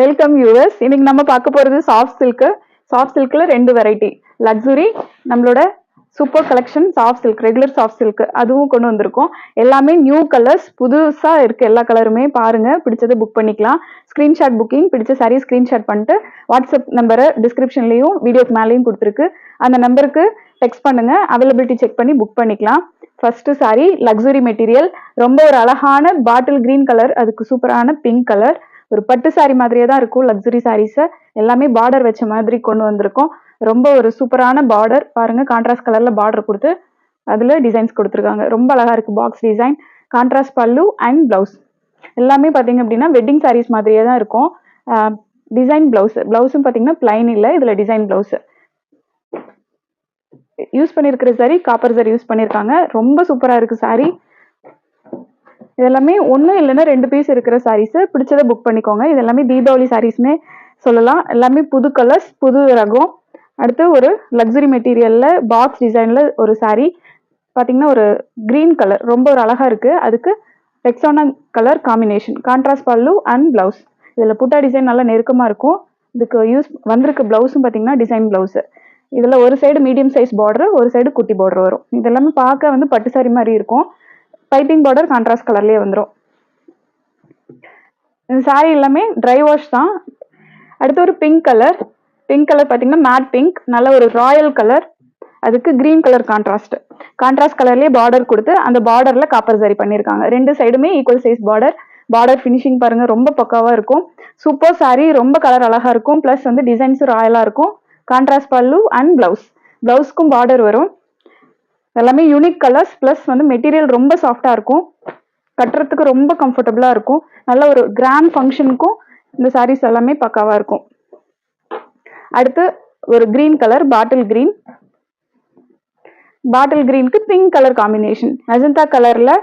Welcome US இன்னைக்கு நம்ம பார்க்க போறது சாஃப்ட் சில்க் சாஃப்ட் சில்க்ல ரெண்டு வெரைட்டி லக்ஸுரி நம்மளோட super collection soft silk regular soft silk அதுவும் கொண்டு வந்திருக்கோம். எல்லாமே நியூ கலர்ஸ் புதுசா இருக்கு எல்லா கலருமே பாருங்க பிடிச்சதை புக் பண்ணிக்கலாம். ஸ்கிரீன்ஷாட் புக்கிங் பிடிச்ச சாரி ஸ்கிரீன்ஷாட் பண்ணிட்டு வாட்ஸ்அப் நம்பரை டிஸ்கிரிப்ஷன்லேயும் வீடியோக்கு மேலேயும் கொடுத்துருக்கு. அந்த நம்பருக்கு டெக்ஸ்ட் பண்ணுங்க அவைலபிலிட்டி செக் பண்ணி புக் பண்ணிக்கலாம். ஃபர்ஸ்ட் சாரி லக்ஸுரி மெட்டீரியல் ரொம்ப ஒரு அழகான பாட்டில் கிரீன் கலர் அதுக்கு சூப்பரான பிங்க் கலர் ஒரு பட்டு சாரி மாதிரியே தான் இருக்கும் லக்ஸுரி சாரீஸை எல்லாமே பார்டர் வச்ச மாதிரி கொண்டு வந்திருக்கோம். ரொம்ப ஒரு சூப்பரான பார்டர் பாருங்க கான்ட்ராஸ்ட் கலர்ல பார்டர் கொடுத்து அதுல டிசைன்ஸ் கொடுத்துருக்காங்க. ரொம்ப அழகா இருக்கு box design contrast pallu and blouse எல்லாமே பார்த்தீங்க அப்படின்னா வெட்டிங் சாரீஸ் மாதிரியே தான் இருக்கும். டிசைன் பிளவுஸ் பிளவுஸும் பார்த்தீங்கன்னா பிளைன் இல்லை இதுல டிசைன் பிளவுஸ் யூஸ் பண்ணியிருக்கிற சாரி காப்பர் சாரி யூஸ் பண்ணியிருக்காங்க ரொம்ப சூப்பராக இருக்கு சாரி இதெல்லாமே ஒன்று இல்லைன்னா ரெண்டு பீஸ் இருக்கிற சாரீஸு பிடிச்சதை புக் பண்ணிக்கோங்க. இது எல்லாமே தீபாவளி சாரீஸ்னே சொல்லலாம். எல்லாமே புது கலர்ஸ் புது ரகம். அடுத்து ஒரு லக்ஸுரி மெட்டீரியலில் பாக்ஸ் டிசைனில் ஒரு சாரீ பார்த்தீங்கன்னா ஒரு க்ரீன் கலர் ரொம்ப ஒரு அழகாக இருக்குது அதுக்கு ரெக்ஸானா colour combination contrast pallu and blouse இதில் புட்டா டிசைன் நல்லா நெருக்கமாக இருக்கும். இதுக்கு யூஸ் வந்திருக்க ப்ளவுஸும் பார்த்தீங்கன்னா டிசைன் ப்ளவுஸு இதில் ஒரு சைடு மீடியம் சைஸ் பார்டர் ஒரு சைடு குட்டி பார்டர் வரும். இதெல்லாமே பார்க்க வந்து பட்டு சாரி மாதிரி இருக்கும். பைப்பிங் பார்டர் கான்ட்ராஸ்ட் கலர்லயே வந்துடும் இந்த சாரீ எல்லாமே ட்ரை வாஷ் தான். அடுத்து ஒரு பிங்க் கலர் பிங்க் கலர் பார்த்தீங்கன்னா மேட் பிங்க் நல்ல ஒரு ராயல் கலர் அதுக்கு கிரீன் கலர் கான்ட்ராஸ்ட் கான்ட்ராஸ்ட் கலர்லேயே பார்டர் கொடுத்து அந்த பார்டரில் காப்பர் சரி பண்ணியிருக்காங்க ரெண்டு சைடுமே equal size border border finishing பாருங்க ரொம்ப பக்காவாக இருக்கும். சூப்பர் saree ரொம்ப கலர் அழகாக இருக்கும். ப்ளஸ் வந்து டிசைன்ஸும் ராயலாக இருக்கும். கான்ட்ராஸ்ட் பல்லு அண்ட் ப்ளவுஸ் ப்ளவுஸ்க்கும் பார்டர் வரும். எல்லாமே யூனிக் கலர்ஸ் ப்ளஸ் வந்து மெட்டீரியல் ரொம்ப சாஃப்டாக இருக்கும். கட்டுறதுக்கு ரொம்ப கம்ஃபர்டபுளாக இருக்கும். நல்ல ஒரு கிராண்ட் ஃபங்க்ஷனுக்கும் இந்த சாரீஸ் எல்லாமே பக்காவாக இருக்கும். அடுத்து ஒரு green colour bottle green bottle கிரீனுக்கு pink colour combination magenta கலரில்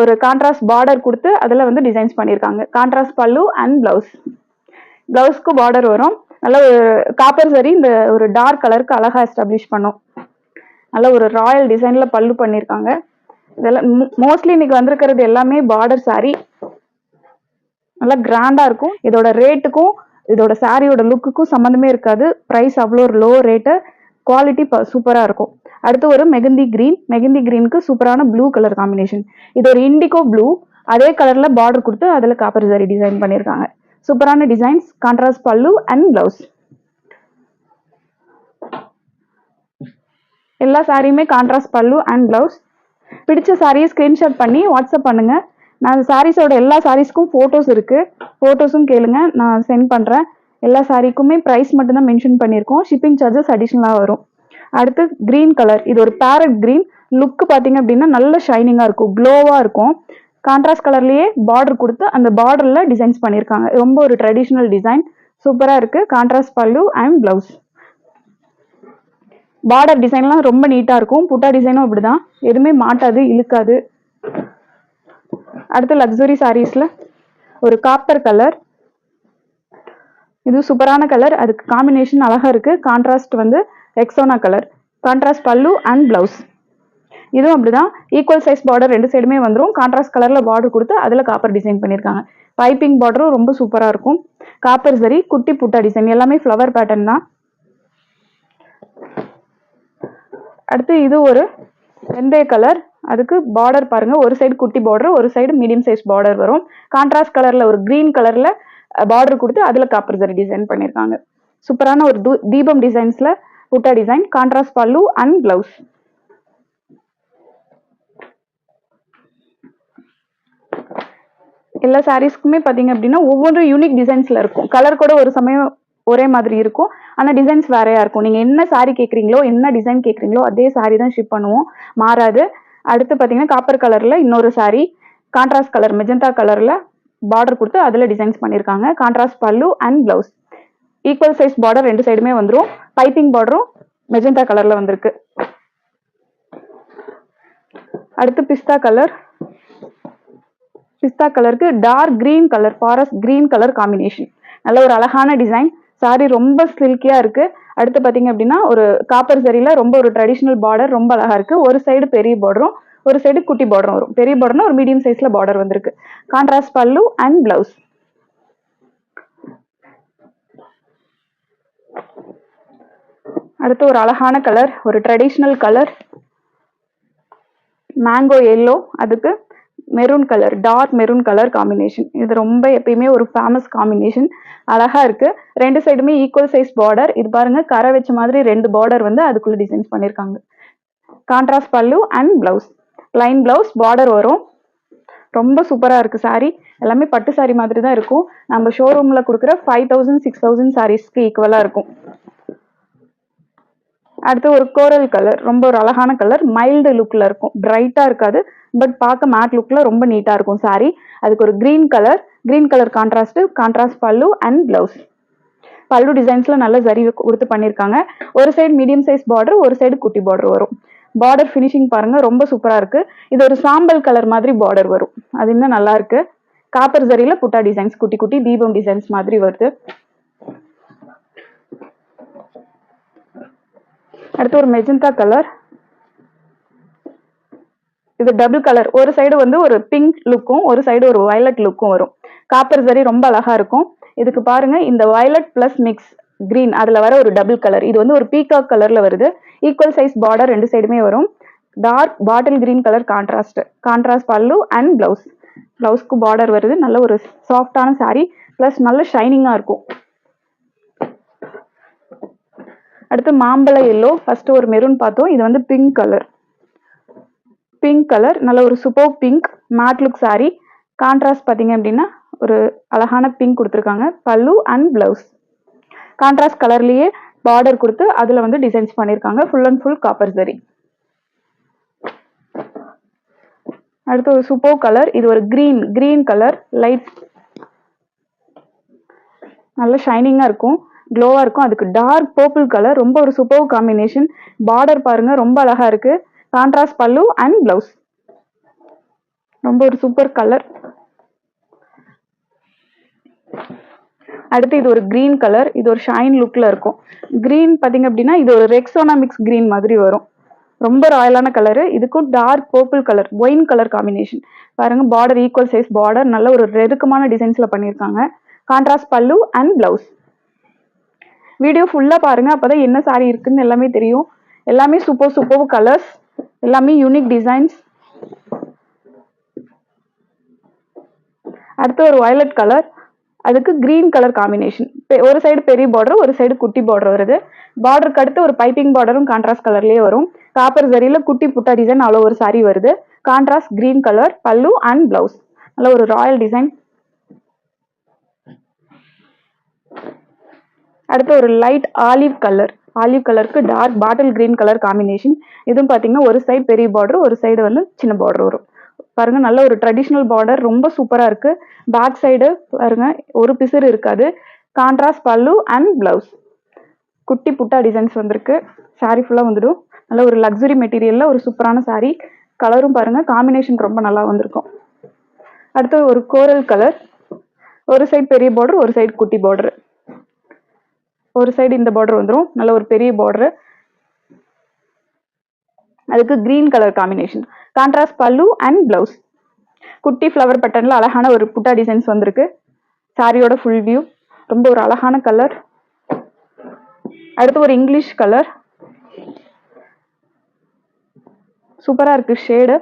ஒரு கான்ட்ராஸ்ட் பார்டர் கொடுத்து அதில் வந்து டிசைன்ஸ் பண்ணியிருக்காங்க. கான்ட்ராஸ்ட் பல்லு அண்ட் ப்ளவுஸ் ப்ளவுஸ்க்கு பார்டர் வரும். நல்ல ஒரு காப்பர் சரி இந்த ஒரு டார்க் கலருக்கு அழகாக எஸ்டாப்ளிஷ் பண்ணும். நல்ல ஒரு ராயல் டிசைன்ல பல்லு பண்ணியிருக்காங்க இதெல்லாம் மோஸ்ட்லி இன்னைக்கு வந்திருக்கிறது எல்லாமே பார்டர் saree. நல்லா கிராண்டா இருக்கும். இதோட ரேட்டுக்கும் இதோட சாரியோட லுக்குக்கும் சம்மந்தமே இருக்காது. ப்ரைஸ் அவ்வளோ ஒரு லோ ரேட்டு குவாலிட்டி சூப்பராக இருக்கும். அடுத்து ஒரு மெகந்தி கிரீன் மெகந்தி கிரீனுக்கு சூப்பரான ப்ளூ கலர் காம்பினேஷன் இது ஒரு இண்டிகோ ப்ளூ அதே கலர்ல பார்டர் கொடுத்து அதில் காப்பர் சாரி டிசைன் பண்ணியிருக்காங்க சூப்பரான designs contrast pallu and blouse எல்லா சாரியுமே கான்ட்ராஸ்ட் பல்லு அண்ட் ப்ளவுஸ் பிடிச்ச சாரியை ஸ்கிரீன்ஷாட் பண்ணி வாட்ஸ்அப் பண்ணுங்க. நான் சாரீஸோட எல்லா சாரீஸ்க்கும் ஃபோட்டோஸ் இருக்கு. ஃபோட்டோஸும் கேளுங்க. நான் சென்ட் பண்ணுறேன் எல்லா சாரீக்குமே ப்ரைஸ் மட்டும்தான் மென்ஷன் பண்ணியிருக்கோம். ஷிப்பிங் சார்ஜஸ் அடிஷ்னலாக வரும். அடுத்து கிரீன் கலர் இது ஒரு பேரட் க்ரீன் லுக்கு பார்த்தீங்க அப்படின்னா நல்ல ஷைனிங்காக இருக்கும். க்ளோவாக இருக்கும். கான்ட்ராஸ்ட் கலர்லேயே பார்டர் கொடுத்து அந்த பார்டரில் டிசைன்ஸ் பண்ணியிருக்காங்க. ரொம்ப ஒரு ட்ரெடிஷ்னல் டிசைன் சூப்பராக இருக்குது கான்ட்ராஸ்ட் பல்லு அண்ட் ப்ளவுஸ் பார்டர் டிசைன்லாம் ரொம்ப நீட்டாக இருக்கும். புட்டா டிசைனும் அப்படி தான் எதுவுமே மாட்டாது இழுக்காது. அடுத்து லக்ஸுரி சாரீஸில் ஒரு காப்பர் கலர் இது சூப்பரான கலர் அதுக்கு காம்பினேஷன் அழகாக இருக்குது கான்ட்ராஸ்ட் வந்து எக்ஸோனா colour contrast pallu and blouse இதுவும் அப்படி தான் ஈக்குவல் சைஸ் பார்டர் ரெண்டு சைடுமே வந்துரும். கான்ட்ராஸ்ட் கலரில் பார்டர் கொடுத்து அதில் காப்பர் டிசைன் பண்ணியிருக்காங்க. பைப்பிங் பார்டரும் ரொம்ப சூப்பராக இருக்கும். காப்பர் சரி குட்டி புட்டா டிசைன் எல்லாமே ஃப்ளவர் பேட்டர்ன் தான். அடுத்து இது ஒரு வெந்தய கலர் அதுக்கு பார்டர் பாருங்க. ஒரு சைடு குட்டி பார்டர் ஒரு சைடு மீடியம் சைஸ் பார்டர் வரும். கான்ட்ராஸ்ட் கலர்ல ஒரு கிரீன் கலர்ல பார்டர் கொடுத்து அதுல காப்பர் சரி டிசைன் பண்ணியிருக்காங்க சூப்பரான ஒரு தீபம் டிசைன்ஸ்ல butta design contrast pallu and blouse எல்லா சாரீஸ்க்குமே பாத்தீங்க அப்படின்னா ஒவ்வொன்றும் யூனிக் டிசைன்ஸ்ல இருக்கும். கலர் கூட ஒரு சமயம் ஒரே மாதிரி இருக்கும். ஆனால் டிசைன்ஸ் வேறையா இருக்கும். நீங்கள் என்ன சாரீ கேட்குறீங்களோ என்ன டிசைன் கேட்குறீங்களோ அதே சாரீ தான் ஷிப் பண்ணுவோம். மாறாது. அடுத்து பார்த்தீங்கன்னா காப்பர் கலரில் இன்னொரு சாரீ கான்ட்ராஸ்ட் கலர் மெஜந்தா கலரில் பார்டர் கொடுத்து அதில் டிசைன்ஸ் பண்ணியிருக்காங்க contrast pallu and blouse equal size border ரெண்டு சைடுமே வந்துடும் பைப்பிங் பார்டரும் மெஜந்தா கலரில் வந்திருக்கு. அடுத்து பிஸ்தா கலர் பிஸ்தா கலருக்கு dark green colour forest green colour combination நல்ல ஒரு அழகான டிசைன் சாரி ரொம்ப சில்கியா இருக்கு. அடுத்து பார்த்தீங்க அப்படின்னா ஒரு காப்பர் சரியில ரொம்ப ஒரு ட்ரெடிஷ்னல் பார்டர் ரொம்ப அழகா இருக்கு. ஒரு சைடு பெரிய பார்டரும் ஒரு சைடு குட்டி பார்டரும் வரும். பெரிய பார்டர்னா ஒரு மீடியம் சைஸ்ல பார்டர் வந்திருக்கு. கான்ட்ராஸ்ட் பல்லு அண்ட் பிளவுஸ் அடுத்து ஒரு அழகான கலர் ஒரு ட்ரெடிஷ்னல் கலர் மேங்கோ எல்லோ அதுக்கு maroon colour dark maroon colour combination இது ரொம்ப எப்பயுமே ஒரு ஃபேமஸ் காம்பினேஷன் அழகா இருக்கு. ரெண்டு சைடுமே ஈக்குவல் சைஸ் பார்டர் இது பாருங்க கரை வச்ச மாதிரி ரெண்டு பார்டர் வந்து அதுக்குள்ள டிசைன்ஸ் பண்ணிருக்காங்க. Contrast pallu and blouse line blouse border வரும். ரொம்ப சூப்பரா இருக்கு சாரீ எல்லாமே பட்டு saree மாதிரி தான் இருக்கும். நம்ம ஷோரூம்ல கொடுக்குற ஃபைவ் தௌசண்ட் சிக்ஸ் தௌசண்ட் சாரீஸ்க்கு ஈக்குவலா இருக்கும். அடுத்து ஒரு கோரல் கலர் ரொம்ப ஒரு அழகான கலர் மைல்டு லுக்ல இருக்கும். பிரைட்டா இருக்காது பட் பார்க்க மேட் லுக்ல ரொம்ப நீட்டா இருக்கும் சாரி அதுக்கு ஒரு green colour green colour contrast contrast pallu and blouse pallu டிசைன்ஸ்ல நல்ல சரி கொடுத்து பண்ணிருக்காங்க. ஒரு சைடு மீடியம் சைஸ் பார்டர் ஒரு சைடு குட்டி பார்டர் வரும். பார்டர் ஃபினிஷிங் பாருங்க ரொம்ப சூப்பரா இருக்கு. இது ஒரு சாம்பல் கலர் மாதிரி பார்டர் வரும். அது இன்னும் நல்லா இருக்கு. காப்பர் ஜரியில புட்டா டிசைன்ஸ் குட்டி குட்டி தீபம் டிசைன்ஸ் மாதிரி வருது. அடுத்து ஒரு மெஜந்தா கலர் இது டபுள் கலர் ஒரு சைடு வந்து ஒரு பிங்க் லுக்கும் ஒரு சைடு ஒரு வயலட் லுக்கும் வரும். காப்பர் சரி ரொம்ப அழகா இருக்கும். இதுக்கு பாருங்க இந்த வயலட் பிளஸ் மிக்ஸ் கிரீன் அதுல வர ஒரு டபுள் கலர் இது வந்து ஒரு பீகாக் கலர்ல வருது. ஈக்குவல் சைஸ் பார்டர் ரெண்டு சைடுமே வரும். Dark bottle green colour contrast contrast pallu and blouse பிளவுஸ்க்கு border வருது. நல்ல ஒரு சாஃப்டான saree. ப்ளஸ் நல்ல ஷைனிங்கா இருக்கும். அடுத்து மாம்பழ எல்லோ ஃபர்ஸ்ட் ஒரு மெரூன் பார்த்தோம். இது வந்து பிங்க் கலர் பிங்க் கலர் நல்ல ஒரு super pink matte look saree. Contrast பார்த்தீங்க அப்படின்னா ஒரு அழகான பிங்க் கொடுத்துருக்காங்க. பல்லு அண்ட் பிளவுஸ் கான்ட்ராஸ்ட் கலர்லேயே பார்டர் கொடுத்து அதில் வந்து டிசைன்ஸ் பண்ணியிருக்காங்க ஃபுல் அண்ட் ஃபுல் காப்பர் சரி அடுத்து ஒரு சூப்பர் கலர் இது ஒரு கிரீன் கிரீன் கலர் லைட் நல்ல ஷைனிங்காக இருக்கும். க்ளோவாக இருக்கும். அதுக்கு டார்க் பர்பிள் கலர் ரொம்ப ஒரு சூப்பர் காம்பினேஷன் பார்டர் பாருங்க ரொம்ப அழகா இருக்கு. கான்ட்ராஸ்ட் பல்லு அண்ட் பிளவுஸ் ரொம்ப ஒரு சூப்பர் கலர் அடுத்து இது ஒரு கிரீன் கலர் இது ஒரு ஷைன் லுக்ல இருக்கும். கிரீன் பாத்தீங்க அப்படின்னா இது ஒரு ரெக்ஸோனா மிக்ஸ் கிரீன் மாதிரி வரும். ரொம்ப ராயலான கலரு இதுக்கும் dark purple colour wine colour combination பாருங்க பார்டர் ஈக்குவல் சைஸ் பார்டர் நல்ல ஒரு ரெதுக்கமான டிசைன்ஸ்ல பண்ணியிருக்காங்க. கான்ட்ராஸ்ட் பல்லு அண்ட் பிளவுஸ் வீடியோ ஃபுல்லா பாருங்க. அப்பதான் என்ன சாரி இருக்குன்னு எல்லாமே தெரியும். எல்லாமே சூப்பர் சூப்பர் கலர்ஸ் எல்லாமே யூனிக் டிசைன்ஸ் அடுத்து ஒரு வயலட் கலர் அதுக்கு கிரீன் கலர் காம்பினேஷன் ஒரு சைடு பெரிய பார்டர் ஒரு சைடு குட்டி பார்டர் வருது. பார்டருக்கு அடுத்து ஒரு பைப்பிங் பார்டரும் கான்ட்ராஸ்ட் கலர்லேயே வரும். காப்பர் ஜரியில குட்டி புட்டா டிசைன் அவ்வளோ ஒரு சாரீ வருது. Contrast green colour pallu and blouse நல்ல ஒரு ராயல் டிசைன் அடுத்து ஒரு லைட் ஆலிவ் கலர் ஆலிவ் கலருக்கு dark bottle green colour combination இதுவும் பார்த்தீங்கன்னா ஒரு சைடு பெரிய பார்டர் ஒரு சைடு வந்து சின்ன பார்டர் வரும். பாருங்க நல்ல ஒரு ட்ரெடிஷ்னல் பார்டர் ரொம்ப சூப்பராக இருக்கு. பேக் சைடு பாருங்க ஒரு பிசிறு இருக்காது. கான்ட்ராஸ்ட் பல்லு அண்ட் பிளவுஸ் குட்டி புட்டா டிசைன்ஸ் வந்திருக்கு. சாரீ ஃபுல்லாக வந்துடும். நல்ல ஒரு லக்ஸுரி மெட்டீரியலில் ஒரு சூப்பரான சாரீ கலரும் பாருங்க காம்பினேஷன் ரொம்ப நல்லா வந்திருக்கும். அடுத்து ஒரு கோரல் கலர் ஒரு சைடு பெரிய பார்டர் ஒரு சைடு குட்டி பார்டர் ஒரு சைடு இந்த பார்டர் வந்துடும் நல்ல ஒரு பெரிய பார்டரு அதுக்கு green colour combination contrast pallu and blouse குட்டி ஃப்ளவர் பட்டனில் அழகான ஒரு புட்டா டிசைன்ஸ் வந்திருக்கு. சாரியோட ஃபுல் வியூ ரொம்ப ஒரு அழகான கலர் அடுத்து ஒரு இங்கிலீஷ் கலர் சூப்பராக இருக்கு ஷேடு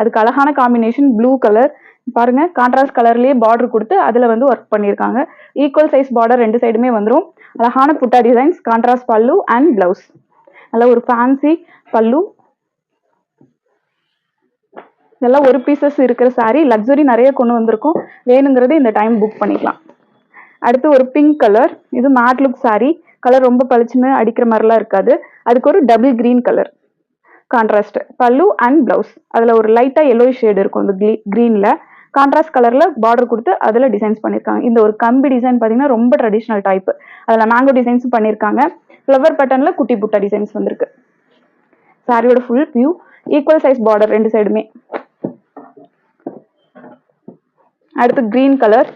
அதுக்கு அழகான காம்பினேஷன் ப்ளூ கலர் பாருங்க கான்ட்ராஸ்ட் கலர்லேயே பார்டர் கொடுத்து அதில் வந்து ஒர்க் பண்ணியிருக்காங்க. ஈக்குவல் சைஸ் பார்டர் ரெண்டு சைடுமே வந்துடும் அழகான butta designs contrast pallu and blouse நல்ல ஒரு ஃபேன்சி பல்லு. இதெல்லாம் ஒரு பீசஸ் இருக்கிற சாரீ லக்ஸுரி நிறைய கொண்டு வந்திருக்கோம். வேணுங்கிறது இந்த டைம் புக் பண்ணிக்கலாம். அடுத்து ஒரு பிங்க் கலர் இது மேட் லுக் saree. கலர் ரொம்ப பளிச்சுன்னு அடிக்கிற மாதிரிலாம் இருக்காது. அதுக்கு ஒரு double green colour contrast pallu and blouse அதில் ஒரு லைட்டாக எல்லோ ஷேடு இருக்கும் இந்த க்ரீனில் கான்ட்ராஸ்ட் கலர்ல பார்டர் கொடுத்து அதுல டிசைன்ஸ் பண்ணிருக்காங்க. இந்த ஒரு கம்பி டிசைன் பாத்தீங்கன்னா ரொம்ப ட்ரெடிஷ்னல் டைப் அதுல மேங்கோ டிசைன்ஸும் பண்ணிருக்காங்க. ஃப்ளவர் பேட்டர்ன்ல குட்டி புட்டா டிசைன்ஸ் வந்திருக்கு. சாரியோட full view equal size border ரெண்டு சைடுமே அடுத்து கிரீன் கலர்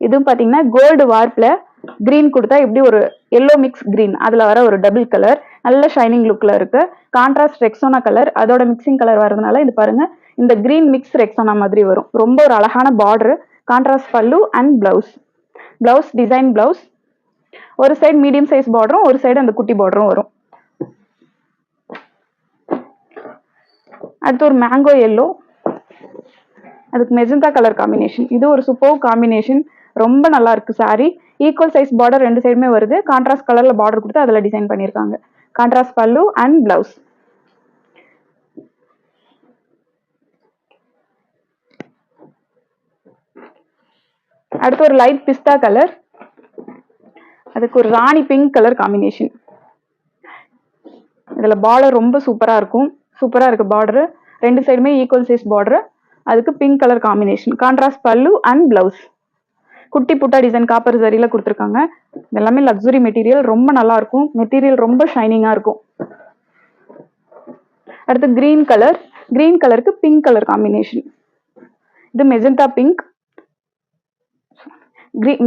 இதுவும் பாத்தீங்கன்னா கோல்டு வார்ப்ல கிரீன் கொடுத்தா எப்படி ஒரு எல்லோ மிக்ஸ் கிரீன் அதுல வர ஒரு டபுள் கலர் நல்ல ஷைனிங் லுக்ல இருக்கு. கான்ட்ராஸ்ட் ரெக்ஸோனா கலர் அதோட மிக்சிங் கலர் வரதுனால இது பாருங்க இந்த கிரீன் மிக்ஸ் ரெக்ஸானா மாதிரி வரும். ரொம்ப ஒரு அழகான border contrast pallu and blouse blouse design blouse ஒரு சைடு மீடியம் சைஸ் பார்டரும் ஒரு சைடு அந்த குட்டி பார்டரும் வரும். அடுத்து ஒரு மேங்கோ எல்லோ அதுக்கு மெஜந்தா கலர் காம்பினேஷன் இது ஒரு சூப்பர் காம்பினேஷன் ரொம்ப நல்லா இருக்கு சாரி ஈக்குவல் சைஸ் பார்டர் ரெண்டு சைடுமே வருது. கான்ட்ராஸ்ட் கலர்ல பார்டர் கொடுத்து அதில் டிசைன் பண்ணியிருக்காங்க. கான்ட்ராஸ்ட் பல்லு அண்ட் பிளவுஸ் அடுத்து ஒரு லைட் பிஸ்தா கலர் அதுக்கு ஒரு ராணி பிங்க் கலர் காம்பினேஷன் இதில் பார்டர் ரொம்ப சூப்பராக இருக்கும். சூப்பராக இருக்குது பார்டரு ரெண்டு சைடுமே ஈக்குவல் சைஸ் பார்டரு அதுக்கு pink colour combination contrast pallu and blouse குட்டி புட்டா டிசைன் காப்பர் சரியில கொடுத்துருக்காங்க. எல்லாமே லக்ஸுரி மெட்டீரியல் ரொம்ப நல்லா இருக்கும். மெட்டீரியல் ரொம்ப ஷைனிங்காக இருக்கும். அடுத்து கிரீன் கலர் கிரீன் கலருக்கு பிங்க் கலர் காம்பினேஷன் இது மெஜந்தா பிங்க்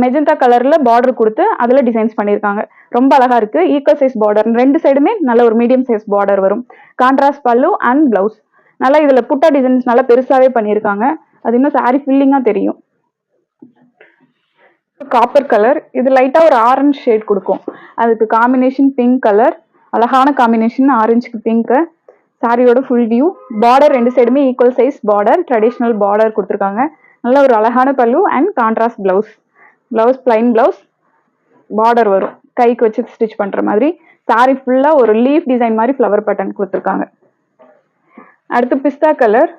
மெஜந்தா கலர்ல பார்டர் கொடுத்து அதுல டிசைன்ஸ் பண்ணியிருக்காங்க. ரொம்ப அழகா இருக்கு. ஈக்குவல் சைஸ் பார்டர் ரெண்டு சைடுமே நல்ல ஒரு மீடியம் சைஸ் பார்டர் வரும். கான்ட்ராஸ்ட் பல்லு அண்ட் பிளவுஸ் நல்லா இதுல புட்டா டிசைன்ஸ் நல்லா பெருசாவே பண்ணியிருக்காங்க. அது இன்னும் சாரி ஃபில்லிங்கா தெரியும். காப்பர் கலர் இது லைட்டா ஒரு ஆரஞ்சு ஷேட் கொடுக்கும். அதுக்கு காம்பினேஷன் பிங்க் கலர் அழகான காம்பினேஷன் ஆரஞ்சுக்கு பிங்க்கு சாரியோட ஃபுல் வியூ பார்டர் ரெண்டு சைடுமே equal size border traditional border கொடுத்துருக்காங்க. நல்ல ஒரு அழகான pallu and contrast blouse blouse plain blouse border வரும். கைக்கு வச்சு ஸ்டிச் பண்ற மாதிரி. சாரி ஃபுல்லா ஒரு லீஃப் டிசைன் மாதிரி ஃப்ளவர் பேட்டர்ன் கொடுத்துருக்காங்க. அடுத்து pista colour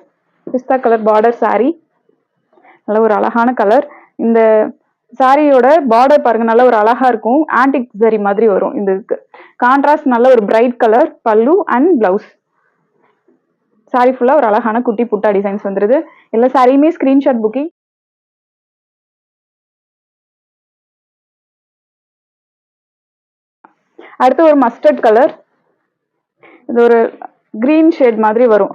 pista colour border sari நல்ல ஒரு அழகான கலர் இந்த சாரியோட பார்டர் பாருங்க நல்ல ஒரு அழகா இருக்கும். ஆன்டிக் சரி மாதிரி வரும் இந்த இதுக்கு. கான்ட்ராஸ்ட் நல்ல ஒரு bright colour pallu and blouse sari ஃபுல்லா ஒரு அழகான குட்டி புட்டா டிசைன்ஸ் வந்துருது. எல்லா சாரியுமே ஸ்கிரீன்ஷாட் புக்கிங் அடுத்து ஒரு மஸ்டர்ட் கலர் இது ஒரு கிரீன் ஷேட் மாதிரி வரும்.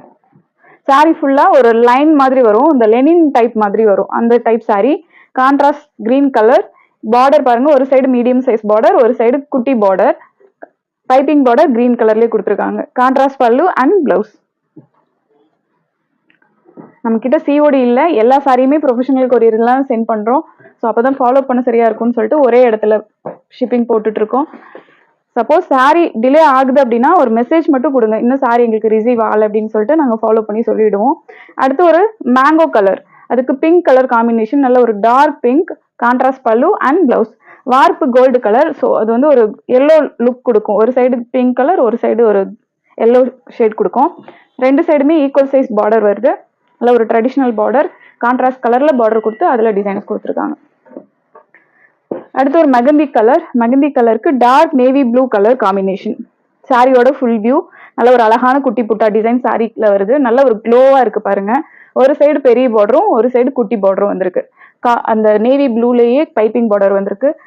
சாரீ ஃபுல்லாக ஒரு லைன் மாதிரி வரும். இந்த லெனின் டைப் மாதிரி வரும். அந்த type saree. Contrast green colour border பாருங்க. ஒரு சைடு மீடியம் சைஸ் பார்டர் ஒரு சைடு குட்டி பார்டர் பைப்பிங் பார்டர் கிரீன் கலர்லேயே கொடுத்துருக்காங்க. கான்ட்ராஸ்ட் பல்லு அண்ட் பிளவுஸ் நம்ம கிட்ட சிஓடி இல்லை. எல்லா சாரியுமே ப்ரொஃபஷனல் கொரியர்லாம் சென்ட் பண்ணுறோம் ஸோ அப்போ தான் ஃபாலோ பண்ண சரியாக இருக்கும்னு சொல்லிட்டு ஒரே இடத்துல ஷிப்பிங் போட்டுட்ருக்கோம் சப்போஸ் சாரி டிலே ஆகுது அப்படின்னா ஒரு மெசேஜ் மட்டும் கொடுங்க. இன்னும் சாரி எங்களுக்கு ரிசீவ் ஆகல அப்படின்னு சொல்லிட்டு நாங்கள் ஃபாலோ பண்ணி சொல்லிவிடுவோம் அடுத்து ஒரு மேங்கோ கலர் அதுக்கு பிங்க் கலர் காம்பினேஷன் நல்ல ஒரு dark pink contrast pallu and blouse warp gold colour so அது வந்து ஒரு எல்லோ லுக் கொடுக்கும். ஒரு சைடு பிங்க் கலர் ஒரு சைடு ஒரு எல்லோ ஷேட் கொடுக்கும். ரெண்டு சைடுமே ஈக்குவல் சைஸ் பார்டர் வருது. நல்ல ஒரு ட்ரெடிஷ்னல் பார்டர் கான்ட்ராஸ்ட் கலரில் பார்டர் கொடுத்து அதில் டிசைன்ஸ் கொடுத்துருக்காங்க. அடுத்து ஒரு மெகந்தி கலர் மெகந்தி கலருக்கு dark navy blue colour combination சாரியோட ஃபுல் வியூ நல்ல ஒரு அழகான குட்டி புட்டா டிசைன் சாரில வருது. நல்ல ஒரு க்ளோவா இருக்கு பாருங்க. ஒரு சைடு பெரிய பார்டரும் ஒரு சைடு குட்டி பார்டரும் வந்திருக்கு. கா- அந்த நேவி ப்ளூலேயே பைப்பிங் பார்டர் வந்திருக்கு.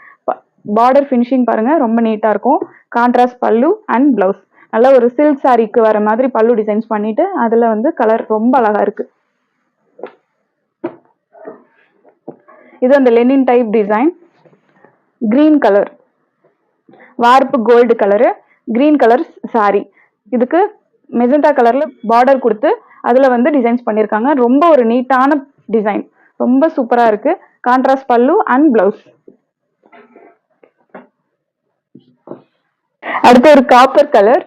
பார்டர் ஃபினிஷிங் பாருங்க. ரொம்ப நீட்டா இருக்கும். கான்ட்ராஸ்ட் பல்லு அண்ட் பிளவுஸ் நல்ல ஒரு சில்க் சாரிக்கு வர மாதிரி பல்லு டிசைன்ஸ் பண்ணிட்டு அதுல வந்து கலர் ரொம்ப அழகா இருக்கு. இது அந்த linen type design green colour warp gold colour green colour sari இதுக்கு மெஜெண்டா கலர்ல பார்டர் கொடுத்து அதுல வந்து டிசைன்ஸ் பண்ணியிருக்காங்க ரொம்ப ஒரு நீட்டான டிசைன் ரொம்ப சூப்பரா இருக்கு. கான்ட்ராஸ்ட் பல்லு அண்ட் பிளவுஸ் அடுத்து ஒரு காப்பர் கலர்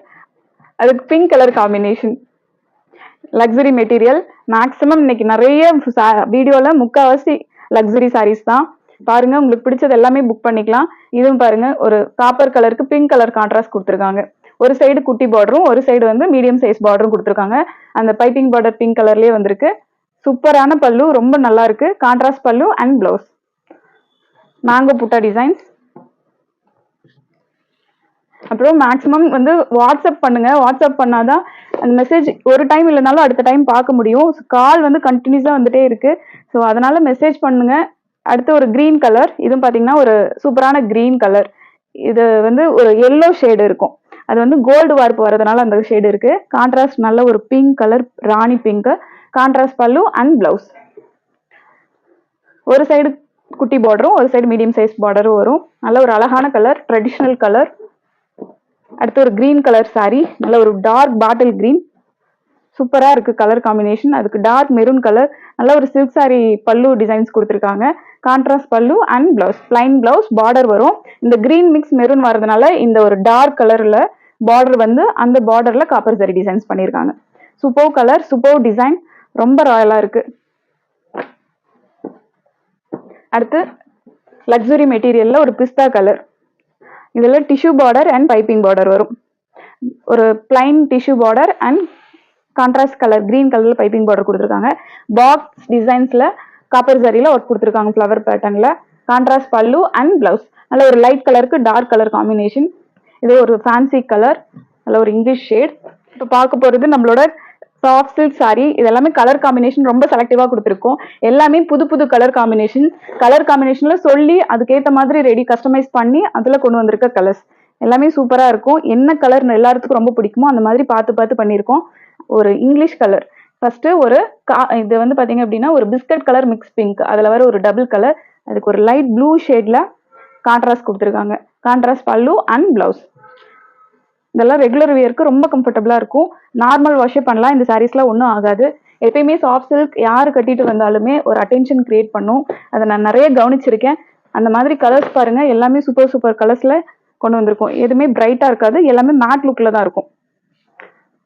அதுக்கு pink colour combination luxury material maximum இன்னைக்கு நிறைய வீடியோவில் முக்காவாசி லக்ஸரி சாரீஸ் தான். பாருங்க உங்களுக்கு பிடிச்சது எல்லாமே புக் பண்ணிக்கலாம். இதுவும் பாருங்க ஒரு காப்பர் கலருக்கு பிங்க் கலர் கான்ட்ராஸ்ட் கொடுத்துருக்காங்க. ஒரு சைடு குட்டி பார்டரும் ஒரு சைடு வந்து மீடியம் சைஸ் பார்டரும் கொடுத்துருக்காங்க. அந்த பைப்பிங் பார்டர் பிங்க் கலர்லயே வந்திருக்கு. சூப்பரான பல்லு ரொம்ப நல்லா இருக்கு. Contrast pallu and blouse mango butta designs அப்புறம் மேக்ஸிமம் வந்து வாட்ஸ்அப் பண்ணுங்க. வாட்ஸ்அப் பண்ணாதான் அந்த மெசேஜ் ஒரு டைம் இல்லைனாலும் அடுத்த டைம் பார்க்க முடியும். கால் வந்து கண்டினியூஸாக வந்துட்டே இருக்கு. ஸோ அதனால மெசேஜ் பண்ணுங்க. அடுத்து ஒரு க்ரீன் கலர் இதுவும் பார்த்தீங்கன்னா ஒரு சூப்பரான க்ரீன் கலர் இது வந்து ஒரு எல்லோ ஷேடு இருக்கும். அது வந்து கோல்டு வார்ப்பு வரதுனால அந்த ஷேடு இருக்கு. கான்ட்ராஸ்ட் நல்ல ஒரு pink colour rani pink contrast pallu and blouse ஒரு சைடு குட்டி பார்டரும் ஒரு சைடு மீடியம் சைஸ் பார்டரும் வரும். நல்ல ஒரு அழகான கலர் ட்ரெடிஷ்னல் கலர் அடுத்து ஒரு கிரீன் கலர் சாரீ நல்ல ஒரு டார்க் பாட்டில் கிரீன் சூப்பரா இருக்கு கலர் காம்பினேஷன் அதுக்கு டார்க் மெரூன் கலர் நல்ல ஒரு சில்க் சாரி பல்லு டிசைன்ஸ் கொடுத்துருக்காங்க. Contrast pallu and blouse plain blouse border வரும். இந்த கிரீன் மிக்ஸ் மெரூன் வரதுனால இந்த ஒரு டார்க் கலர்ல பார்டர் வந்து அந்த பார்டர்ல காப்பர் சரி டிசைன்ஸ் பண்ணியிருக்காங்க சூப்பர் கலர் சூப்பர் டிசைன் ரொம்ப ராயலா இருக்கு. அடுத்து லக்ஸுரி மெட்டீரியல்ல ஒரு பிஸ்தா கலர் இதில் tissue border and piping border வரும். ஒரு plain tissue border and contrast colour green கலர்ல பைப்பிங் பார்டர் கொடுத்துருக்காங்க. பாக்ஸ் டிசைன்ஸ்ல காப்பர் சரியில ஒர்க் கொடுத்துருக்காங்க ஃப்ளவர் பேட்டர்ன்ல கான்ட்ராஸ்ட் பல்லு அண்ட் பிளவுஸ் நல்ல ஒரு லைட் கலருக்கு டார்க் கலர் காம்பினேஷன் இது ஒரு ஃபேன்சி கலர் நல்ல ஒரு இங்கிலீஷ் ஷேட் இப்போ பார்க்க போகிறது நம்மளோட சாஃப்ட் சில்க் சாரி இது எல்லாமே கலர் காம்பினேஷன் ரொம்ப செலக்டிவாக கொடுத்துருக்கோம். எல்லாமே புது புது கலர் காம்பினேஷன் கலர் காம்பினேஷனில் சொல்லி அதுக்கேற்ற மாதிரி ரெடி கஸ்டமைஸ் பண்ணி அதில் கொண்டு வந்திருக்க கலர்ஸ் எல்லாமே சூப்பராக இருக்கும். என்ன கலர் எல்லாத்துக்கும் ரொம்ப பிடிக்குமோ அந்த மாதிரி பார்த்து பார்த்து பண்ணியிருக்கோம். ஒரு இங்கிலீஷ் கலர் ஃபர்ஸ்ட் ஒரு கா இது வந்து பாத்தீங்க அப்படின்னா ஒரு பிஸ்கட் கலர் மிக்ஸ் பிங்க் அதுல வர ஒரு டபுள் கலர் அதுக்கு ஒரு லைட் ப்ளூ ஷேட்ல கான்ட்ராஸ்ட் கொடுத்துருக்காங்க. கான்ட்ராஸ்ட் பல்லு அண்ட் பிளவுஸ் இதெல்லாம் ரெகுலர் வியருக்கு ரொம்ப கம்ஃபர்டபுளா இருக்கும். நார்மல் வாஷே பண்ணலாம். இந்த சாரீஸ்லாம் ஒன்றும் ஆகாது. எப்பயுமே சாஃப்ட் சில்க் யார் கட்டிட்டு வந்தாலுமே ஒரு அட்டென்ஷன் கிரியேட் பண்ணும். அதை நான் நிறைய கவனிச்சிருக்கேன். அந்த மாதிரி கலர்ஸ் பாருங்க. எல்லாமே சூப்பர் சூப்பர் கலர்ஸ்ல கொண்டு வந்திருக்கும். எதுவுமே பிரைட்டா இருக்காது. எல்லாமே மேட் லுக்ல தான் இருக்கும்.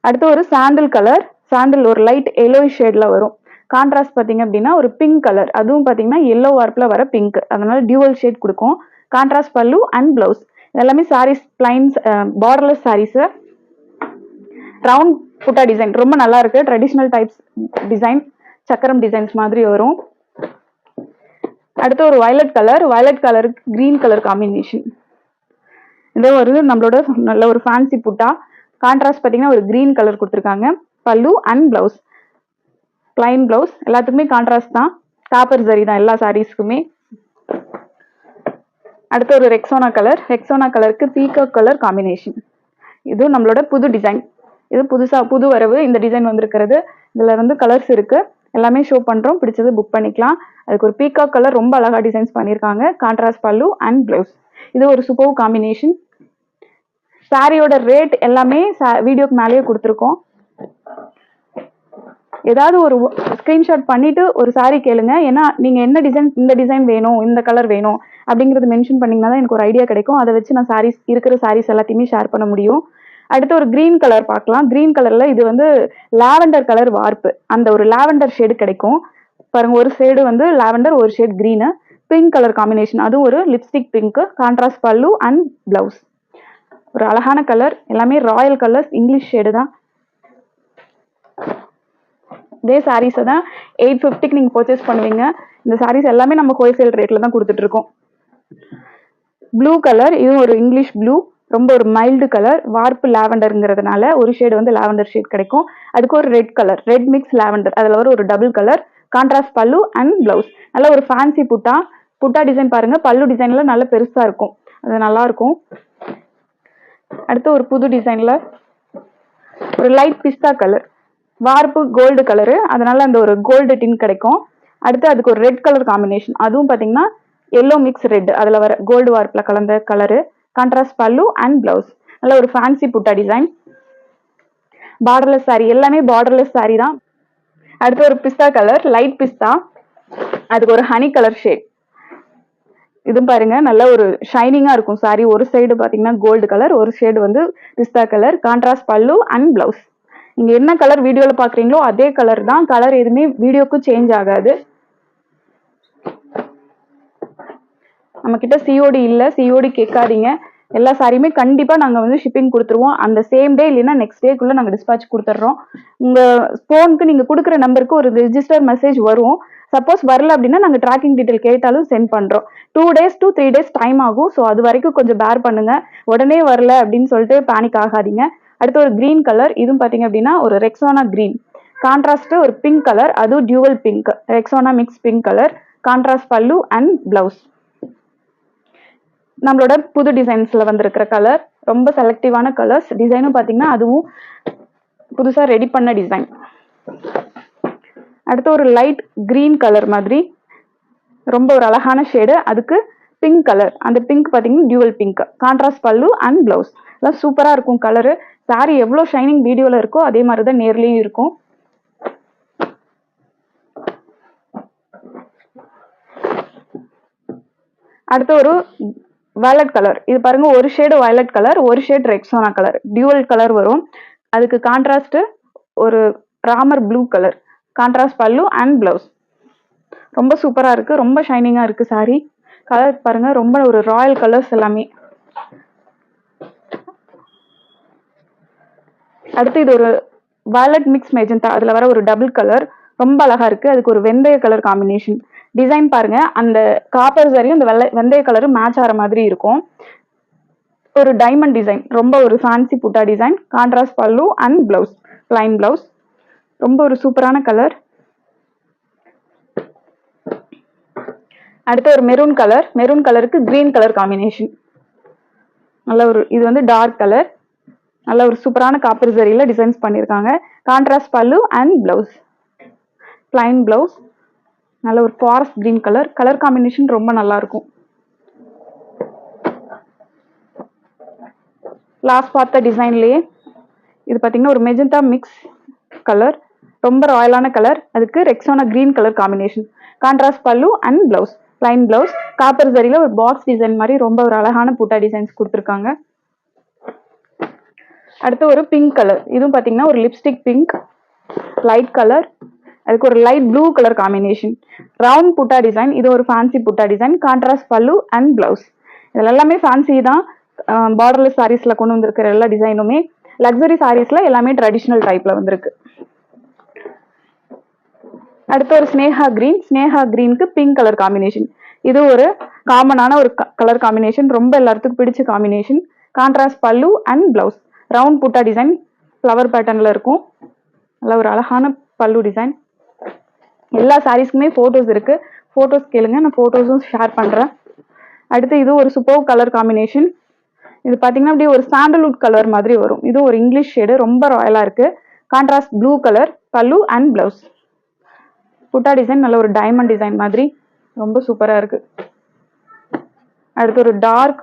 அடுத்து ஒரு சாண்டில் கலர் சாண்டில் ஒரு லைட் எல்லோ ஷேட்ல வரும். கான்ட்ராஸ்ட் பார்த்தீங்க அப்படின்னா ஒரு பிங்க் கலர் அதுவும் பார்த்தீங்கன்னா எல்லோ வார்ப்பில் வர பிங்க் அதனால டியூவல் ஷேட் கொடுக்கும். கான்ட்ராஸ்ட் பல்லு அண்ட் பிளவுஸ் எல்லாமே saris plains borderless saris round butta design ரொம்ப நல்லா இருக்கு. ட்ரெடிஷ்னல் டைப்ஸ் டிசைன் சக்கரம் டிசைன்ஸ் மாதிரி வரும். அடுத்து ஒரு வயலட் கலர் வயலட் கலருக்கு கிரீன் கலர் காம்பினேஷன் இதோ ஒரு நம்மளோட நல்ல ஒரு ஃபேன்சி புட்டா. கான்ட்ராஸ்ட் பார்த்தீங்கன்னா ஒரு கிரீன் கலர் கொடுத்துருக்காங்க. Pallu and blouse plain blouse எல்லாத்துக்குமே கான்ட்ராஸ்ட் தான். காப்பர் ஜரி தான் எல்லா சாரீஸ்க்குமே அடுத்து ஒரு ரெக்ஸோனா கலர் ரெக்ஸோனா கலருக்கு பீகாக் கலர் காம்பினேஷன் இது நம்மளோட புது டிசைன் இது புதுசாக புது வரவு இந்த டிசைன் வந்திருக்கிறது. இதில் வந்து கலர்ஸ் இருக்குது எல்லாமே ஷோ பண்ணுறோம் பிடிச்சது புக் பண்ணிக்கலாம். அதுக்கு ஒரு பீகாக் கலர் ரொம்ப அழகா டிசைன்ஸ் பண்ணியிருக்காங்க. கான்ட்ராஸ்ட் பல்லு அண்ட் ப்ளவுஸ் இது ஒரு சூப்பர் காம்பினேஷன் சாரியோட ரேட் எல்லாமே வீடியோக்கு மேலேயே கொடுத்துருக்கோம். ஏதாவது ஒரு ஸ்கிரீன்ஷாட் பண்ணிட்டு ஒரு saree கேளுங்க. ஏன்னா நீங்க என்ன டிசைன் இந்த டிசைன் வேணும் இந்த கலர் வேணும் அப்படிங்கறது மென்ஷன் பண்ணீங்கன்னா தான் எனக்கு ஒரு ஐடியா கிடைக்கும். அதை வச்சு நான் சாரீஸ் இருக்கிற சாரீஸ் எல்லாத்தையுமே ஷேர் பண்ண முடியும். அடுத்து ஒரு கிரீன் கலர் பார்க்கலாம். கிரீன் கலர்ல இது வந்து லாவெண்டர் கலர் வார்ப்பு. அந்த ஒரு லாவெண்டர் ஷேடு கிடைக்கும். பாருங்க ஒரு ஷேடு வந்து லாவெண்டர் ஒரு shade green pink colour combination அதுவும் ஒரு lipstick pink contrast pallu and blouse ஒரு அழகான கலர் எல்லாமே ராயல் கலர்ஸ் இங்கிலீஷ் ஷேடு தான். இதே சாரீஸை தான் எயிட் ஃபிஃப்டிக்கு நீங்கள் பர்ச்சேஸ் பண்ணுவீங்க. இந்த சாரீஸ் எல்லாமே நம்ம ஹோல்சேல் ரேட்டில் தான் கொடுத்துட்ருக்கோம் ப்ளூ கலர் இதுவும் ஒரு இங்கிலீஷ் ப்ளூ ரொம்ப ஒரு மைல்டு கலர் வார்ப்பு லாவெண்டருங்கிறதுனால ஒரு ஷேடு வந்து லாவெண்டர் ஷேட் கிடைக்கும். அதுக்கு ஒரு red colour red mix lavender அதில் வர ஒரு double colour contrast pallu and blouse நல்ல ஒரு ஃபேன்சி புட்டா புட்டா டிசைன் பாருங்கள் பல்லு டிசைனில் நல்ல பெருசாக இருக்கும். அது நல்லாயிருக்கும் அடுத்து ஒரு புது டிசைனில் ஒரு light pista colour warp gold colour அதனால அந்த ஒரு கோல்டு டின் கிடைக்கும். அடுத்து அதுக்கு ஒரு ரெட் கலர் காம்பினேஷன் அதுவும் பார்த்தீங்கன்னா எல்லோ மிக்ஸ் ரெட் அதில் வர கோல்டு வார்ப்பில் கலந்த colour contrast pallu and blouse நல்ல ஒரு ஃபேன்சி புட்டா டிசைன் பார்டர்லெஸ் சாரீ எல்லாமே பார்டர்லெஸ் சாரீ தான். அடுத்து ஒரு பிஸ்தா கலர் லைட் பிஸ்தா அதுக்கு ஒரு ஹனி கலர் ஷேட் இதுவும் பாருங்க நல்ல ஒரு ஷைனிங்கா இருக்கும் சாரி ஒரு சைடு பாத்தீங்கன்னா கோல்டு கலர் ஒரு ஷேடு வந்து pista colour contrast pallu and blouse நீங்க என்ன கலர் வீடியோல பாக்குறீங்களோ அதே கலர் தான் கலர் எதுவுமே வீடியோக்கு சேஞ்ச் ஆகாது. நம்ம கிட்ட சிஓடி இல்ல சிஓடி கேட்காதீங்க. எல்லா சாரியுமே கண்டிப்பா நாங்க வந்து ஷிப்பிங் கொடுத்துருவோம். அந்த சேம் டே இல்லைன்னா நெக்ஸ்ட் டேக்குள்ள நாங்க டிஸ்பாச் கொடுத்துட்றோம் உங்க போனுக்கு நீங்க கொடுக்குற நம்பருக்கு ஒரு ரிஜிஸ்டர் மெசேஜ் வரும். சப்போஸ் வரல அப்படின்னா நாங்க ட்ராக்கிங் டீடைல் கேட்டாலும் சென்ட் பண்றோம். Two days two three days time ஆகும். ஸோ அது வரைக்கும் கொஞ்சம் பேர் பண்ணுங்க. உடனே வரல அப்படின்னு சொல்லிட்டு பேனிக் ஆகாதீங்க. அடுத்து ஒரு கிரீன் கலர் இதுவும் பார்த்தீங்க அப்படின்னா ஒரு ரெக்ஸோனா கிரீன் கான்ட்ராஸ்ட் ஒரு பிங்க் கலர் அதுவும் dual pink Rexona mix pink colour contrast pallu and blouse நம்மளோட புது டிசைன்ஸில் வந்திருக்கிற கலர் ரொம்ப செலக்டிவான கலர்ஸ் டிசைனும் பார்த்தீங்கன்னா அதுவும் புதுசாக ரெடி பண்ண டிசைன் அடுத்து ஒரு லைட் கிரீன் கலர் மாதிரி. ரொம்ப ஒரு அழகான ஷேடு அதுக்கு பிங்க் கலர் அந்த பிங்க் பார்த்தீங்கன்னா dual pink contrast pallu and blouse எல்லாம் சூப்பராக இருக்கும் கலரு. சாரி எவ்வளோ ஷைனிங் வீடியோவில் இருக்கோ அதே மாதிரி தான் நேர்லேயும் இருக்கும். அடுத்து ஒரு வயலட் கலர் இது பாருங்க ஒரு ஷேடு வயலட் கலர் ஒரு shade Rexona colour dual colour வரும். அதுக்கு கான்ட்ராஸ்ட் ஒரு Ramar blue colour contrast pallu and blouse ரொம்ப சூப்பராக இருக்கு. ரொம்ப ஷைனிங்காக இருக்கு saree. கலர் பாருங்க ரொம்ப ஒரு ராயல் கலர்ஸ் எல்லாமே. அடுத்து இது ஒரு வயலட் மிக்ஸ் மெஜந்தா அதில் வர ஒரு டபுள் கலர் ரொம்ப அழகாக இருக்குது அதுக்கு ஒரு வெந்தய கலர் காம்பினேஷன் டிசைன் பாருங்கள் அந்த காப்பர் சரியும் இந்த வெள்ளை வெந்தய கலரும் மேட்ச் ஆகிற மாதிரி இருக்கும். ஒரு டைமண்ட் டிசைன் ரொம்ப ஒரு ஃபேன்சி புட்டா டிசைன் கான்ட்ராஸ்ட் பல்லு அண்ட் பிளவுஸ் ப்ளைன் பிளவுஸ் ரொம்ப ஒரு சூப்பரான கலர் அடுத்து ஒரு மெரூன் கலர் மெரூன் கலருக்கு கிரீன் கலர் காம்பினேஷன் நல்ல ஒரு இது வந்து டார்க் கலர் நல்ல ஒரு சூப்பரான காப்பர் ஜரியில் டிசைன்ஸ் பண்ணியிருக்காங்க. கான்ட்ராஸ்ட் பல்லு அண்ட் ப்ளவுஸ் பிளைன் ப்ளவுஸ் நல்ல ஒரு forest green colour colour combination ரொம்ப நல்லா இருக்கும் லாஸ்ட் பார்த்த டிசைன்லேயே இது பார்த்தீங்கன்னா ஒரு மெஜந்தா மிக்ஸ் கலர் ரொம்ப ராயலான கலர் அதுக்கு Rexona green colour combination contrast pallu and blouse plain blouse copper ஜரியில் ஒரு பாக்ஸ் டிசைன் மாதிரி ரொம்ப ஒரு அழகான பூட்டா டிசைன்ஸ் கொடுத்துருக்காங்க. அடுத்து ஒரு பிங்க் கலர் இதுவும் பார்த்தீங்கன்னா ஒரு லிப்ஸ்டிக் பிங்க் லைட் கலர் அதுக்கு ஒரு light blue colour combination round butta design இது ஒரு fancy butta design contrast pallu and blouse இதில் எல்லாமே ஃபேன்சி தான். பார்டர்லெஸ் சாரீஸில் கொண்டு வந்திருக்கிற எல்லா டிசைனுமே லக்ஸரி சாரீஸில் எல்லாமே ட்ரெடிஷ்னல் டைப்பில் வந்திருக்கு. அடுத்து ஒரு ஸ்னேஹா கிரீன் ஸ்னேஹா கிரீனுக்கு பிங்க் கலர் காம்பினேஷன் இது ஒரு காமனான ஒரு கலர் காம்பினேஷன் ரொம்ப எல்லாத்துக்கும் பிடிச்ச combination contrast pallu and blouse round butta design flower பேட்டர்னில் இருக்கும். நல்ல ஒரு அழகான பல்லு டிசைன் எல்லா சாரீஸ்க்குமே ஃபோட்டோஸ் இருக்குது ஃபோட்டோஸ் கேளுங்க நான் ஃபோட்டோஸும் ஷேர் பண்ணுறேன் அடுத்து இது ஒரு சூப்பர் கலர் காம்பினேஷன் இது பார்த்தீங்கன்னா அப்படியே ஒரு சாண்டல்வுட் கலர் மாதிரி வரும். இது ஒரு இங்கிலீஷ் ஷேடு ரொம்ப ராயலாக இருக்குது contrast blue colour pallu and blouse butta design நல்ல ஒரு டைமண்ட் டிசைன் மாதிரி. ரொம்ப சூப்பராக இருக்குது அடுத்து ஒரு டார்க்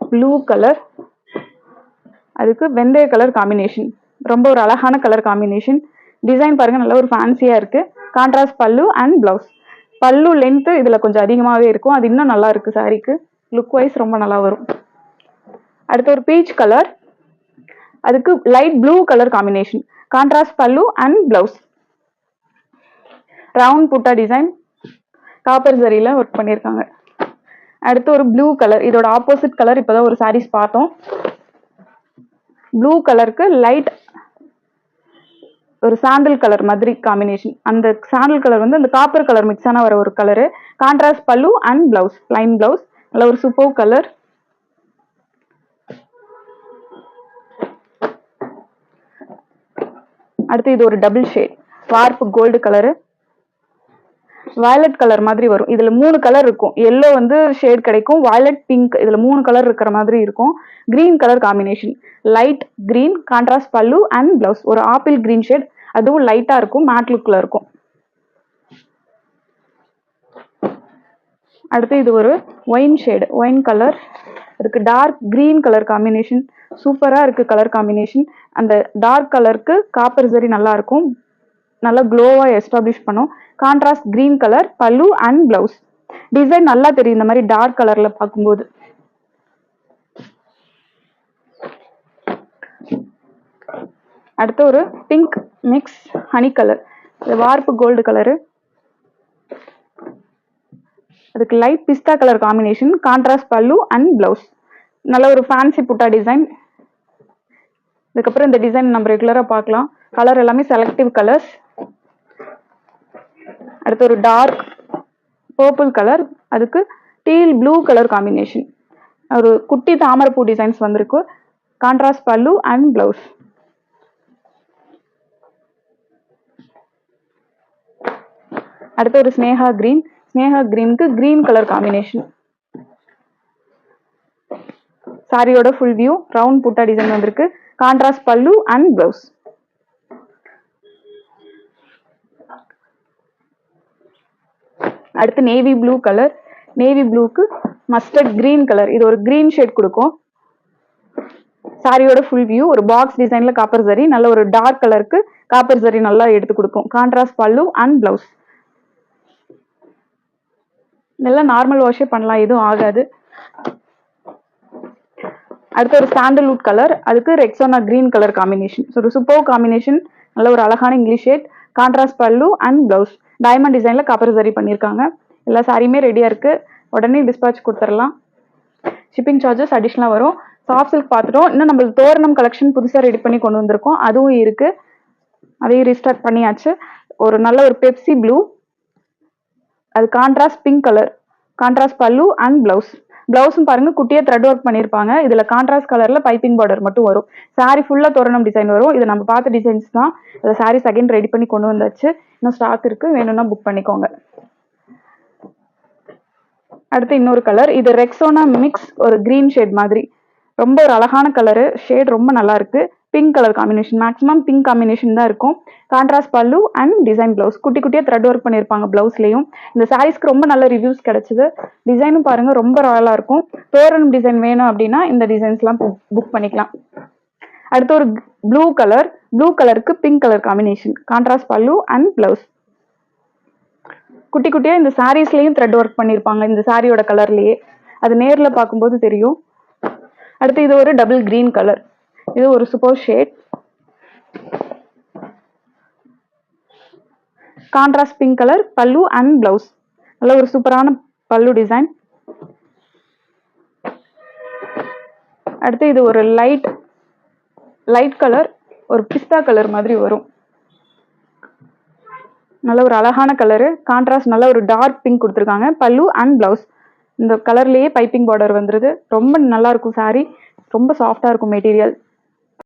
ப்ளூ கலர் அதுக்கு வெந்தய கலர் காம்பினேஷன் ரொம்ப ஒரு அழகான கலர் காம்பினேஷன் டிசைன் பாருங்க நல்ல ஒரு ஃபேன்சியா இருக்கு. கான்ட்ராஸ்ட் பல்லு அண்ட் பிளவுஸ் பல்லு லென்த்து இதுல கொஞ்சம் அதிகமாகவே இருக்கும். அது இன்னும் நல்லா இருக்கு சாரிக்கு லுக் வைஸ் ரொம்ப நல்லா வரும். அடுத்து ஒரு பீச் கலர் அதுக்கு light blue colour combination contrast pallu and blouse round butta design copper சரியில work பண்ணியிருக்காங்க அடுத்து ஒரு ப்ளூ கலர் இதோட ஆப்போசிட் கலர் இப்போதான் ஒரு சாரீஸ் பார்த்தோம். ப்ளூ கலருக்கு லைட் ஒரு சாண்டல் கலர் மாதிரி காம்பினேஷன் அந்த சாண்டல் கலர் வந்து அந்த காப்பர் கலர் மிக்ஸ் ஆன வர ஒரு colour contrast pallu and blouse line blouse நல்ல ஒரு சூப்பர் கலர் அடுத்து இது ஒரு double shade warp gold colour violet colour மாதிரி வரும். இதுல மூணு கலர் இருக்கும். எல்லோ வந்து ஷேட் கிடைக்கும். வயலட் பிங்க் இதுல மூணு கலர் இருக்கிற மாதிரி இருக்கும். Green colour combination light green contrast pallu and blouse ஒரு ஆப்பிள் கிரீன் ஷேட் அதுவும் லைட்டா இருக்கும். மேட் லுக்ல இருக்கும். அடுத்து இது ஒரு ஒயின் ஷேடு ஒயின் கலர் அதுக்கு டார்க் கிரீன் கலர் காம்பினேஷன் சூப்பரா இருக்கு கலர் காம்பினேஷன் அந்த டார்க் கலருக்கு காப்பர் சரி நல்லா இருக்கும். நல்லா க்ளோவாக எஸ்டாப்ளிஷ் பண்ணும். Contrast green colour pallu and blouse design நல்லா தெரியும் இந்த மாதிரி டார்க் கலர்ல பார்க்கும்போது. அடுத்து ஒரு pink mix honey colour warp gold colour அதுக்கு light pista colour combination contrast pallu and blouse நல்ல ஒரு ஃபேன்சி புட்டா டிசைன் இதுக்கப்புறம் இந்த டிசைன் நம்ம ரெகுலராக பார்க்கலாம். கலர் எல்லாமே செலக்டிவ் கலர்ஸ் அடுத்து ஒரு டார்க் பர்பிள் கலர் அதுக்கு டீல் ப்ளூ கலர் காம்பினேஷன் ஒரு குட்டி தாமரைப்பூ டிசைன்ஸ் வந்திருக்கு. கான்ட்ராஸ்ட் பல்லு அண்ட் பிளவுஸ் அடுத்து ஒரு ஸ்னேகா கிரீன் ஸ்னேகா கிரீனுக்கு கிரீன் கலர் காம்பினேஷன் சாரியோட full view round butta design வந்திருக்கு. கான்ட்ராஸ்ட் பல்லு அண்ட் பிளவுஸ் அடுத்து நேவி ப்ளூ கலர் நேவி ப்ளூக்கு மஸ்டர்ட் கிரீன் கலர் இது ஒரு கிரீன் ஷேட் கொடுக்கும். சாரியோட ஃபுல் வியூ ஒரு பாக்ஸ் டிசைன்ல காப்பர் சரி நல்ல ஒரு டார்க் கலருக்கு காப்பர் சரி நல்லா எடுத்து கொடுக்கும். கான்ட்ராஸ்ட் பல்லு அண்ட் பிளவுஸ் இதெல்லாம் நார்மல் வாஷே பண்ணலாம். எதுவும் ஆகாது. அடுத்து ஒரு சாண்டல்வுட் கலர் அதுக்கு Rexona green colour combination so ஒரு சூப்பர் காம்பினேஷன் நல்ல ஒரு அழகான English shade contrast pallu and blouse diamond டிசைனில் கப்பர் சரி பண்ணியிருக்காங்க எல்லா சாரியுமே ரெடியாக இருக்குது உடனே டிஸ்பேச் கொடுத்துடலாம். ஷிப்பிங் சார்ஜஸ் அடிஷ்னலாக வரும். சாஃப்ட் சில்க் பார்த்துட்டோம். இன்னும் நம்மளுக்கு தோரணம் கலெக்ஷன் புதுசாக ரெடி பண்ணி கொண்டு வந்திருக்கோம். அதுவும் இருக்குது அதையும் ரீஸ்டார்ட் பண்ணியாச்சு. ஒரு நல்ல ஒரு பெப்சி ப்ளூ அது contrast pink colour contrast pallu and blouse பிளவுஸும் பாருங்க குட்டியா த்ரெட் ஒர்க் பண்ணியிருப்பாங்க இதுல கான்ட்ராஸ்ட் கலர்ல பைப்பிங் பார்டர் மட்டும் வரும். சாரி ஃபுல்லா தோரணம் டிசைன் வரும். இது நம்ம பார்த்த டிசைன்ஸ் தான் இந்த சாரி செகண்ட் ரெடி பண்ணி கொண்டு வந்தாச்சு. இன்னும் ஸ்டாக் இருக்கு. வேணும்னா புக் பண்ணிக்கோங்க. அடுத்து இன்னொரு கலர் இது ரெக்ஸோனா மிக்ஸ் ஒரு கிரீன் ஷேட் மாதிரி. ரொம்ப ஒரு அழகான கலரு ஷேட் ரொம்ப நல்லா இருக்கு. Pink colour combination maximum pink combination தான் இருக்கும். கான்ட்ராஸ்ட் பல்லு அண்ட் டிசைன் பிளவுஸ் குட்டி குட்டியா த்ரெட் ஒர்க் பண்ணியிருப்பாங்க பிளவுஸ்லயும் இந்த சாரீஸ்க்கு ரொம்ப நல்ல ரிவ்யூஸ் கிடைச்சது. டிசைனும் பாருங்கள் ரொம்ப ராயலாக இருக்கும். தோரணம் டிசைன் வேணும் அப்படின்னா இந்த டிசைன்ஸ்லாம் புக் பண்ணிக்கலாம். அடுத்து ஒரு ப்ளூ கலர் ப்ளூ கலருக்கு pink colour combination contrast pallu and blouse குட்டி குட்டியாக இந்த சாரீஸ்லேயும் த்ரெட் ஒர்க் பண்ணியிருப்பாங்க. இந்த சாரியோட கலர்லேயே அது நேரில் பார்க்கும்போது தெரியும். அடுத்து இது ஒரு டபுள் கிரீன் கலர் இது ஒரு super shade contrast pink colour pallu and blouse நல்ல ஒரு சூப்பரான பல்லு டிசைன் அடுத்து இது ஒரு லைட் லைட் கலர் ஒரு பிஸ்தா கலர் மாதிரி வரும். நல்ல ஒரு அழகான கலரு கான்ட்ராஸ்ட் நல்ல ஒரு டார்க் பிங்க் கொடுத்துருக்காங்க பல்லு அண்ட் பிளவுஸ் இந்த கலர்லயே பைப்பிங் பார்டர் வந்துருது. ரொம்ப நல்லா இருக்கும் saree. ரொம்ப சாஃப்டா இருக்கும் மெட்டீரியல்